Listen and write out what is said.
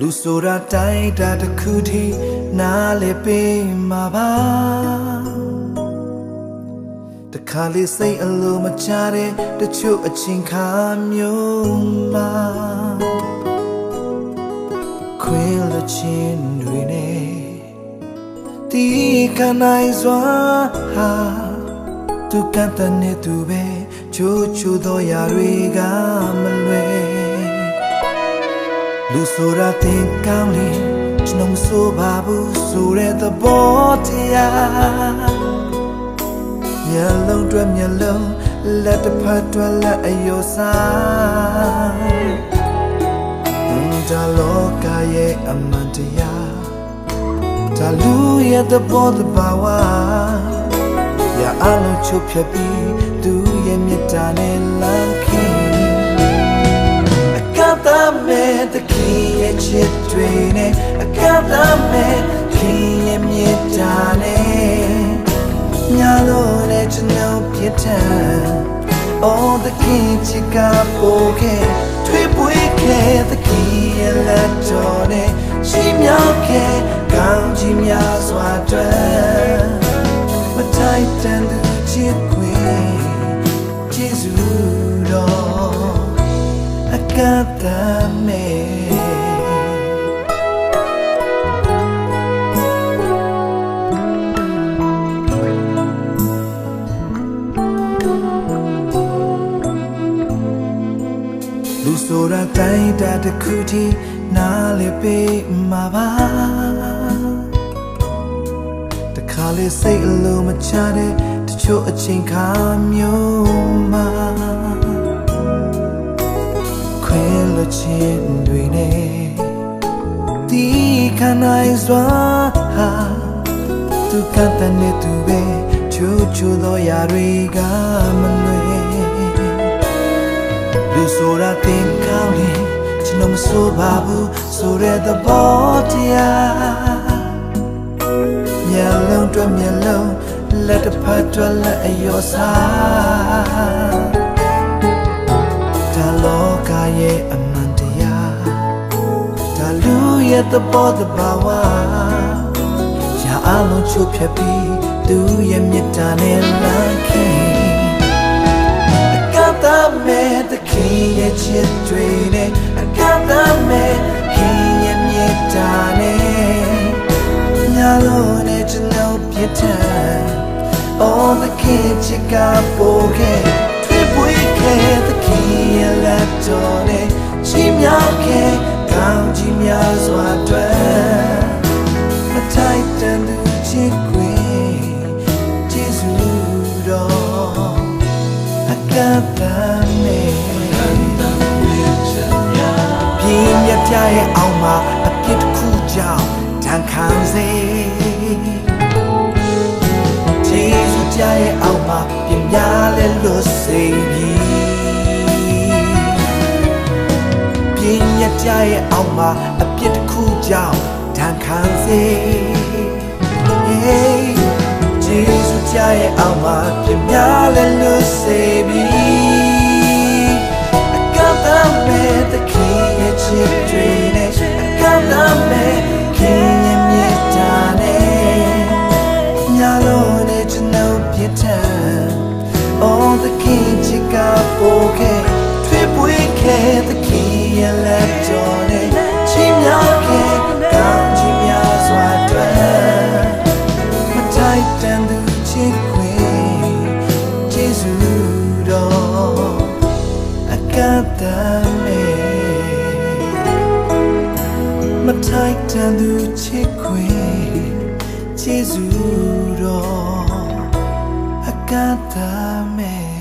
လူဆိုတာတိုင်းတာတစ်ခုထိနားလေပေးမှာပါတခါလေးစိတ်အလိုမချတဲ့တချို့အချင်းခါမျိုးမှာ ခွေးလချင်းတွေနဲ့တီးခနိုင်စွာဟာသူကတန်နေသူပဲချိုးချိုးသောຢာတွေကမလွယ်လူဆိုတာတင်ကောင်းလေကျွန်တော်မဆိုပါဘူးဆိုတဲ့သဘောတရားမျက်လုံးတွဲမျက်လုံးလက်တစ်ဖက်တွဲလက်အယောစားဒါလောကရဲ့ အမှန်တရားဒါလူရဲ့သဘောတဘာဝရအလုံးချုပ်ဖြတ်ပြီးသူရဲ့မြတ်တာနဲ့လမ်းခင်းအကတာမဲ့တခင်ရဲ့ချစ်တွေနဲ့အကတာမဲ့ခင်ရဲ့မြေတာနဲ့ညာလို့နဲ့ကျွန်တော်ပြစ်ထန် All the king ချစ်ကပိုခဲ့ထွေးပွေးခဲ့တခင် ရဲ့လက်တော်နဲ့ရှိမြောက်ခဲ့ကောင်းကြီးများစွာအတွက်မထိုက်တန်သူချစ်ခွေကျေးဇူးတော် Acántame. လူဆိုတာတိုင်းတာတစ်ခုထိနားလေပေးမှာပါတခါလေစိတ်အလိုမချတဲ့တချို့အချိန်ခါမျိုးမှာခွေလချင်းတွေနဲ့ဒီခနိုင်စွာဟာသူကတန်နေသူပဲချိုးချိုးသောຢာတွေကမလွယ် လူဆိုတာတင်ကောင်းလေကျွန်တော်မဆိုပါဘူးဆိုတဲ့သဘောတရားမျက်လုံးတွဲမျက်လုံးလက်တစ်ဖက်တွဲလက်အယောစားဒါလောကရဲ့အမှန်တရားဒါလူရဲ့သဘောတဘာဝရာအလုံးချုပ်ဖြတ်ပြီးသူရဲ့မြတ်တာနဲ့လမ်း ခင်ရဲ့ချစ်တွေနဲ့အကတာမဲ့ခင်ရဲ့မြတ်တာနဲ့ညာလို့နဲ့ကျွန်တော်ပြစ်ထန် All the kids you got for get Trip we can the key and let on it ချီမြောက်ခဲ့ကောင်းကြီးများစွာတွေ့မထိုက်တန်သူချစ်ခွေကျေးဇူး ပြရဲ့အောင်မှာအပြစ်တစ်ခုကြောင့်တန်ခံစေကျေးဇူးကြရဲ့အောက်မှာပြင်များလဲလို့စိတ်ပြီးပြင်းရကြရဲ့အောက်မှာအပြစ်တစ်ခုကြောင့်ဒဏ်ခံစေ Hey ကျေးဇူးကြရဲ့အောက်မှာပြင်များလဲလို့စိတ်ပြီး the key and left on it ချီမြောက်ခဲ့ကောင်းချီများစွာတွေ့မထိုက်တန်သူချစ်ခွေကျေးဇူးတော်အကပ်တမ်းမဲ့မထိုက်တန်သူချစ်ခွေကျေးဇူးတော်အကတာမဲ